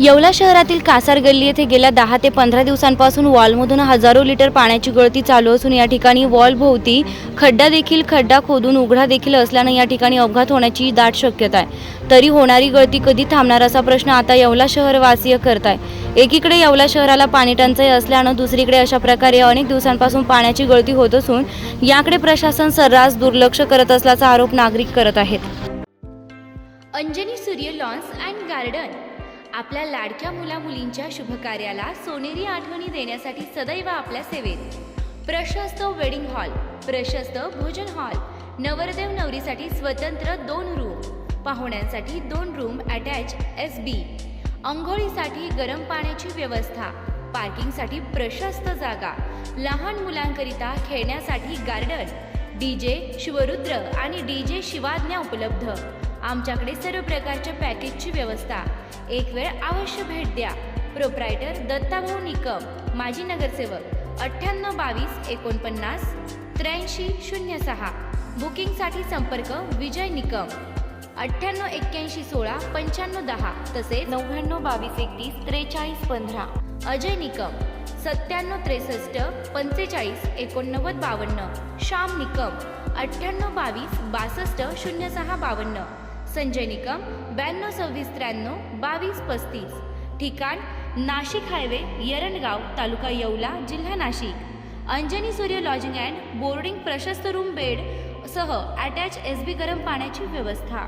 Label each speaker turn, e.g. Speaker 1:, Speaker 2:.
Speaker 1: येवला शहरातील कासार गल्ली येथे गेल्या दहा ते पंधरा दिवसांपासून वॉलमधून हजारो लिटर पाण्याची गळती चालू असून या ठिकाणी वॉल भोवती खड्डा देखील खड्डा खोदून उघडा देखील असल्यानं या ठिकाणी अपघात होण्याची दाट शक्यता आहे. तरी होणारी गळती कधी थांबणार असा प्रश्न आता येवला शहरवासीय करत आहे एकीकडे येवला शहराला पाणी टंचाई असल्यानं दुसरीकडे अशा प्रकारे अनेक दिवसांपासून पाण्याची गळती होत असून याकडे प्रशासन सर्रास दुर्लक्ष करत असल्याचा आरोप नागरिक करत आहेत. अंजनी सूर्य लॉन्स अँड गार्डन. आपल्या लाडक्या मुला मुलींच्या शुभकार्याला सोनेरी आठवणी देण्यासाठी सदैव आपल्या सेवेत. प्रशस्त वेडिंग हॉल प्रशस्त भोजन हॉल नवरदेव नवरीसाठी स्वतंत्र दोन रूम पाहुण्यांसाठी दोन रूम अटॅच एस बी अंघोळीसाठी गरम पाण्याची व्यवस्था पार्किंगसाठी प्रशस्त जागा लहान मुलांकरिता खेळण्यासाठी गार्डन डी जे शिवरुद्र आणि डी जे शिवाज्ञा उपलब्ध. आमच्याकडे सर्व प्रकारच्या पॅकेजची व्यवस्था. एक वेळ अवश्य भेट द्या. प्रोप्रायटर दत्ताभाऊ निकम माजी नगरसेवक अठ्ठ्याण्णव बावीस एकोणपन्नास त्र्याऐंशी शून्य सहा. बुकिंगसाठी संपर्क विजय निकम. अठ्ठ्याण्णव एक्क्याऐंशी सोळा पंच्याण्णव दहा तसेच नव्याण्णव बावीस एकतीस त्रेचाळीस पंधरा. अजय निकम सत्त्याण्णव त्रेसष्ट पंचेचाळीस एकोणनव्वद बावन्न. श्याम निकम अठ्ठ्याण्णव बावीस बासष्ट शून्य सहा बावन्न. संजय निकम ब्याण्णव सव्वीस त्र्याण्णव बावीस पस्तीस. ठिकाण नाशिक हायवे यरणगाव तालुका येवला जिल्हा Nashik. Anjani Surya lodging and boarding प्रशस्त रूम बेड सह अटॅच एस बी गरम पाण्याची व्यवस्था.